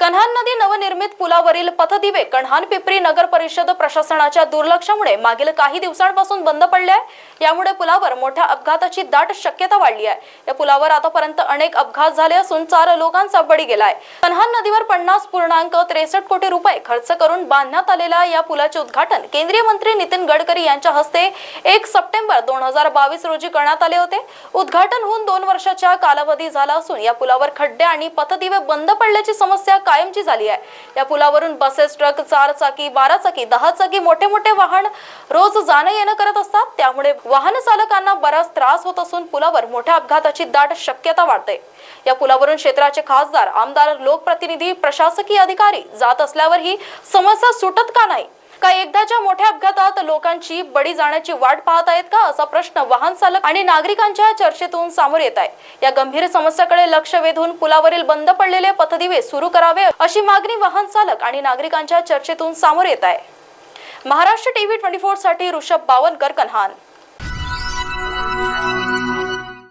कन्हान नदी नवनिर्मित पुलावरील पथदिवे कन्हान पिपरी नगर परिषद प्रशासनाच्या दुर्लक्षामुळे मागील काही दिवसांपासून बंद पडले आहे. यामुळे पुलावर मोठ्या अपघाताची दाट शक्यता वाढली आहे. या पुलावर आतापर्यंत अनेक अपघात झाले असून चार लोकांचा बळी गेलाय. कन्हान नदीवर पन्नास पूर्णांक त्रेसष्ट कोटी रुपये खर्च करून बांधण्यात आलेल्या या पुलाचे उद्घाटन केंद्रीय मंत्री नितीन गडकरी यांच्या हस्ते एक सप्टेंबर दोन हजार बावीस रोजी करण्यात आले होते. उद्घाटन होऊन दोन वर्षाच्या कालावधी झाला असून या पुलावर खड्डे आणि पथदिवे बंद पडल्याची समस्या कायमची झाली आहे. या पुलावरून बसेस ट्रक चार चाकी बारा चाकी दहा चाकी मोठे मोठे वाहन रोज जाणं येणं करत असतात. त्यामुळे वाहन चालकांना बराच त्रास होत असून पुलावर मोठ्या अपघाताची दाट शक्यता वाढते. या पुलावरून क्षेत्राचे खासदार आमदार लोकप्रतिनिधी प्रशासकीय अधिकारी जात असल्यावर ही समस्या सुटत का नाही? का एकदाच्या मोठ्या अपघातात लोकांची बळी जाण्याची वाट पाहत आहेत का असा प्रश्न वाहन चालक आणि नागरिकांच्या चर्चेतून समोर येत आहे. या गंभीर समस्याकडे लक्ष वेधून पुलावरील बंद पडलेले पथदिवे सुरू करावे अशी मागणी वाहन चालक आणि नागरिकांच्या चर्चेतून समोर येत आहे. महाराष्ट्र टीव्ही ट्वेंटी फोरसाठी ऋषभ बावनकर कन्हान.